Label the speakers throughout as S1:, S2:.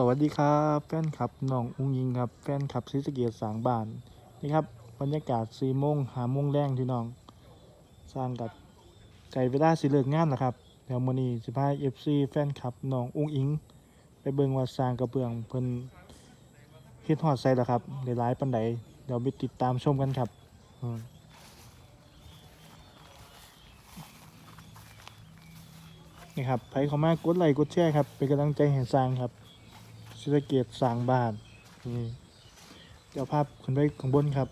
S1: สวัสดีครับแฟนคลับน้องอุ้งยิงครับแฟนคลับศรีสเกียรสางบานนี่ครับบรรยากาศสี่โมงหาโมงแรงที่น้อง สร้างกับไก่เวลาสิเลิกงานนะครับเดี๋ยวมื้อนี้สิพา FC แฟนคลับน้องอุ้งอิง ไปเบิ่งว่าสร้างกระเบื้องเพิ่นเฮ็ดฮอดไสแล้วครับได้หลายปานใดเดี๋ยวไปติดตามชมกันครับนี่ครับใครเข้ามากดไลค์กดแชร์ครับเป็นกำลังใจให้สร้างครับ ศรีสะเกตสร้างบ้านนี่เดี๋ยวภาพขึ้นไปข้างบนครับ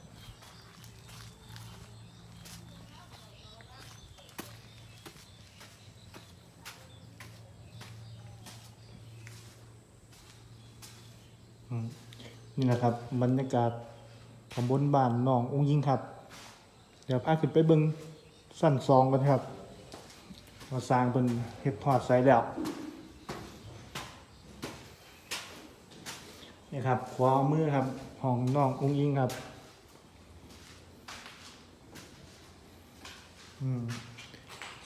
S1: นี่นะครับบรรยากาศข้างบนบ้านน้ององยิงครับ เดี๋ยวพาขึ้นไปเบิ้งสั้นซองกันครับมาสร้างเป็นเฮ็ดพอดใส่แล้ว นี่ครับขวามือครับห้องน้องอุ้งอิงครับ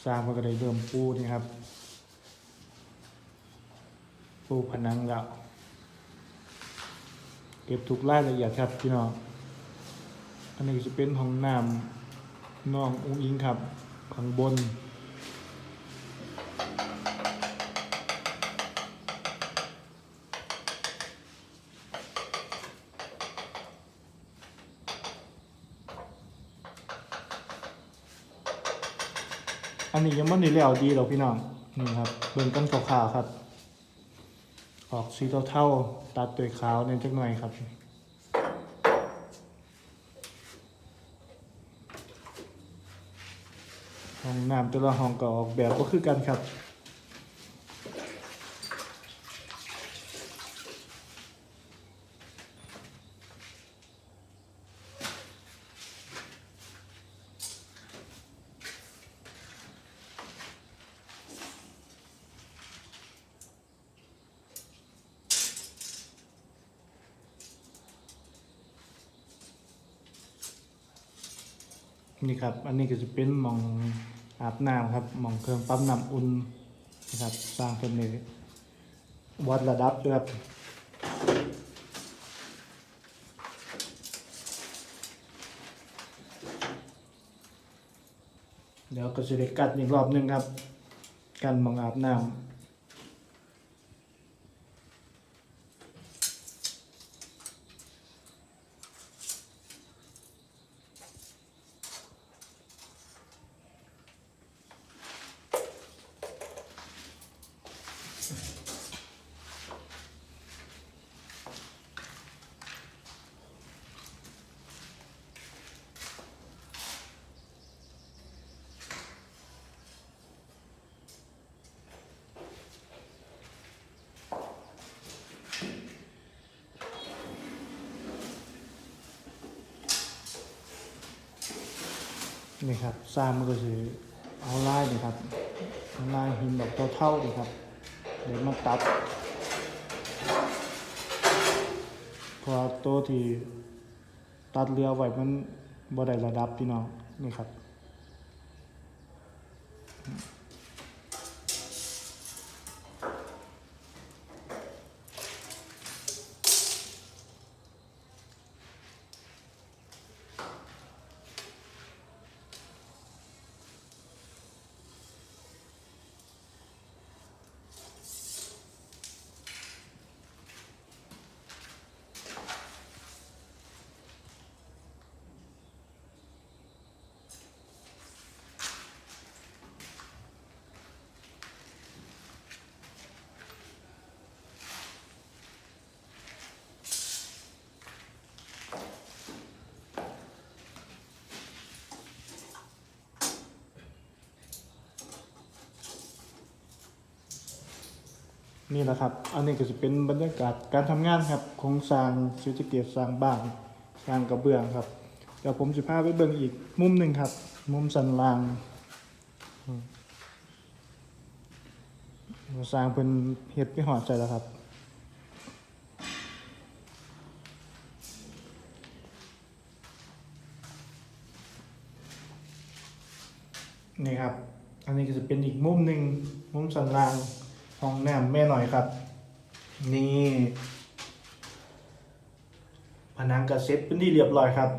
S1: สร้างเพื่อก็ไดเริ่มปูนี่ครับ ปูผนังแล้วเก็บทุกรายละเอียดครับพี่น้องอันนี้จะเป็นห้องน้ำน้องอุ้งอิงครับ ข้างบน นนี้ยังไม่ได้แล้วดีหรอกพี่น้องนี่ครับเบิ่งกันขาวๆครับ ออกสีเทาๆตัดตัวขาวเนจักหน่อยครับห้องน้ำแต่ละห้องก็ออกแบบก็คือกันครับ นี่ครับ อันนี้ก็จะเป็นหมองอาบน้ำครับหมองเครื่องปั๊มน้ำอุ่นนะครับ สร้างเป็นเลยวัดระดับด้วยครับเดี๋ยวก็จะได้กัดอีกรอบหนึงครับ กันหมองอาบน้ำ นี่ครับสร้างมันก็คือเอาลายนะครับลายหินแบบเท่าๆนี่ครับเดี๋ยวมาตัดพอตัวที่ตัดเรือไว้มันบ่ได้ระดับพี่น้องนี่ครับ นี่แหละครับ อันนี้ก็จะเป็นบรรยากาศการทำงานครับของสร้างศรีสะเกตสร้างบ้านสร้างกระเบื้องครับ เดี๋ยวผมจะพาไปเบิ่งอีกมุมหนึ่งครับ มุมสันล่างสร้างเป็นเฮ็ดไปหอดใจแล้วครับนี่ครับ อันนี้ก็จะเป็นอีกมุมหนึ่งมุมสันล่าง ห้องน้ำแม่หน่อยครับ นี่ผนังกระเซ็ตเป็นที่เรียบร้อยครับ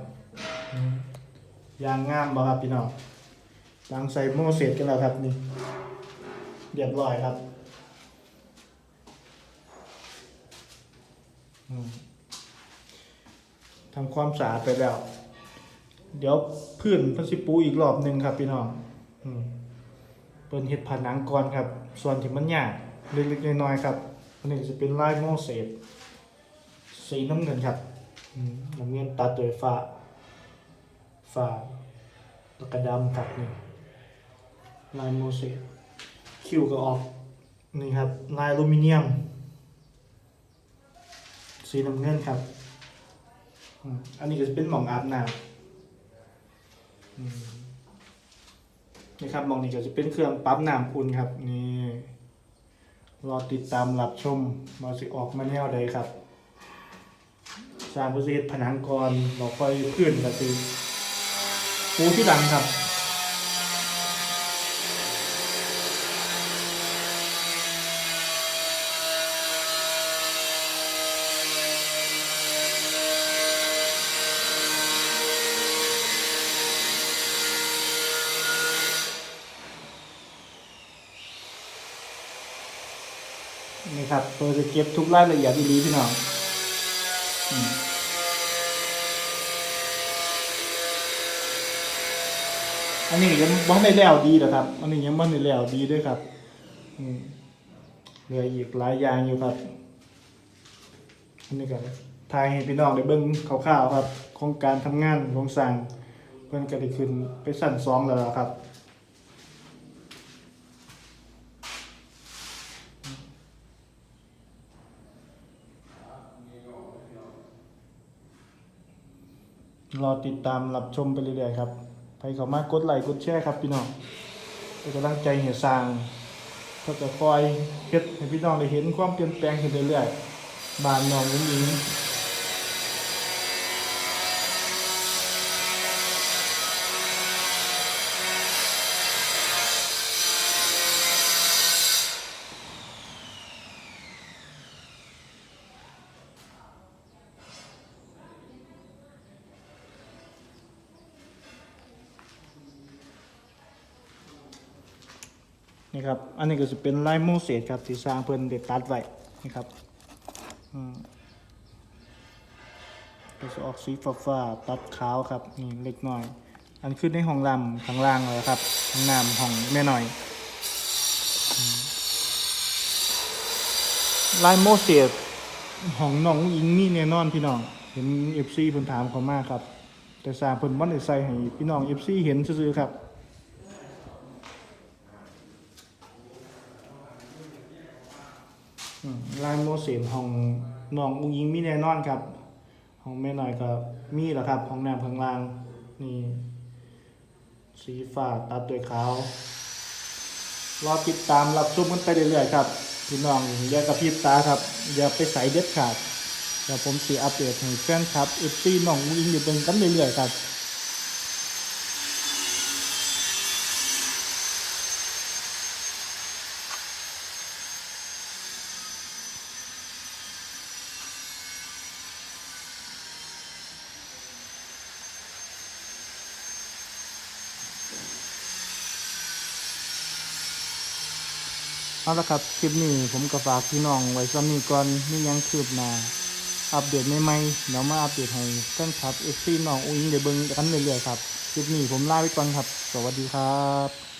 S1: ยางงามบ่ครับพี่น้องหลังใส่โมเสร็จกันแล้วครับนี่เรียบร้อยครับทำความสะอาดไปแล้ว เดี๋ยวพื้นพันสิปูอีกรอบหนึ่งครับพี่น้องเปิดเห็ดผนังก่อนครับ ส่วนที่มันยาก เล็กๆน้อยๆครับ อันนี้จะเป็นลายโมเสสสีน้ำเงินครับน้ำเงินตัดโดยฟ้าฟ้าแล้วก็ดำครับนี่ลายโมเสสคิวก็ออกนี่ครับลายอลูมิเนียม สีน้ำเงินครับ อันนี้ก็จะเป็นหม่องอาบน้ำอืมนี่ครับหม่องนี้ก็จะเป็นเครื่องปั๊มน้ำอุ่นครับนี่ รอติดตามรับชมมาสิออกมาแนวใดครับสร้างประสิทธิ์ผนังกรเราค่อยขึ้นก็คือปูที่ดังครับ นี่ครับเพื่อจะเก็บทุกรายละเอียดดีๆพี่น้องอันนี้ยังบ้ได้แล้วดีนะครับ อันนี้ยังบ้ได้แล้วดีด้วยครับเหลืออีกหลายอย่างอยู่ครับ อันนี้ก็ทายให้พี่น้องได้เบิ่งคร่าวๆครับ ของการทำงานของสั่งเพื่อนก็ได้ขึ้นไปสั่นสองแล้วล่ะครับ รอติดตามรับชมไปเรื่อยๆครับใครเข้ามากดไลค์กดแชร์ครับพี่น้องเป็นกำลังใจเห้สร้างก็จะคอยเฮ็ดให้พี่น้องได้เห็นความเปลี่ยนแปลงขึ้นเรื่อยๆบ้านน้องหญิง นี่ครับ อันนี้ก็จะเป็นลายโมเสสครับที่สร้างเพิ่นได้ตัดไว้นี่ครับอืมก็จะออกสีฟ้าๆตัดขาวครับนี่เล็กน้อย อันขึ้นในห้องลำข้างล่างเลยครับห้องน้ำห้องแม่หน่อยลายโมเสสของน้องอิงนี่แน่นอนพี่น้อง เห็นเอฟซีเพิ่นถามเขามากครับ แต่สร้างเพิ่นบ่ได้ใส่ให้พี่น้องเอฟซีเห็นซื่อๆครับ อืม ลายโมเสสของน้องอุ้งยิงมีแน่นอนครับของแม่น้อยก็มีแหละครับของน้ำข้างล่างนี่สีฟ้าตัดด้วยขาวรอติดตามรับชมกันไปเรื่อยๆครับพี่น้องอย่ากระพริบตาครับ อย่าไปใส่เด็ดขาดเดี๋ยวผมสีอัปเดตให้แฟนครับเอฟซีน้องอุ้งยิงอยู่เป็นกันเรื่อยๆครับ เอาละครับคลิปนี้ผมก็ฝากพี่น้องไว้ซ้ำนี้ก่อนนี่ยังคืบหน้าอัปเดตใหม่ๆเดี๋ยวมาอัปเดตให้ท่านครับเอฟซีน้องอุ้งอิงได้เบิ้งกันเรื่อยๆครับคลิปนี้ผมลาไปก่อนครับ สวัสดีครับ